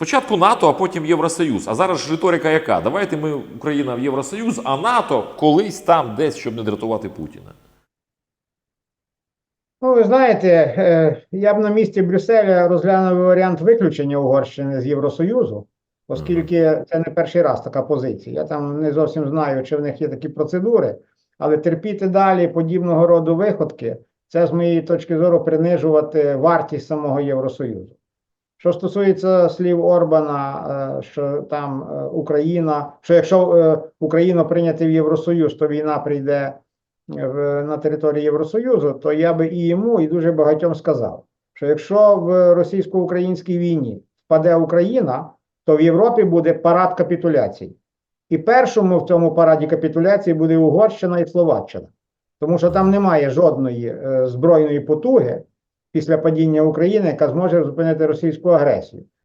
Спочатку НАТО, а потім Євросоюз. А зараз ж риторика яка? Давайте ми Україна в Євросоюз, а НАТО колись там десь, щоб не дратувати Путіна. Ну, ви знаєте, е, я б на місці Брюсселя розглянув варіант виключення Угорщини з Євросоюзу, оскільки це не перший раз така позиція. Я там не зовсім знаю, чи в них є такі процедури, але терпіти далі подібного роду виходки, це з моєї точки зору принижувати вартість самого Євросоюзу. Що стосується слів Орбана, е, що там е, Україна, що якщо е, Україну прийняти в Євросоюз, то війна прийде в, на території Євросоюзу, то я би і йому, і дуже багатьом сказав, що якщо в російсько-українській війні впаде Україна, то в Європі буде парад капітуляцій. І першому в цьому параді капітуляції буде Угорщина і Словаччина, тому що там немає жодної е, збройної потуги після падіння України, яка зможе зупинити російську агресію.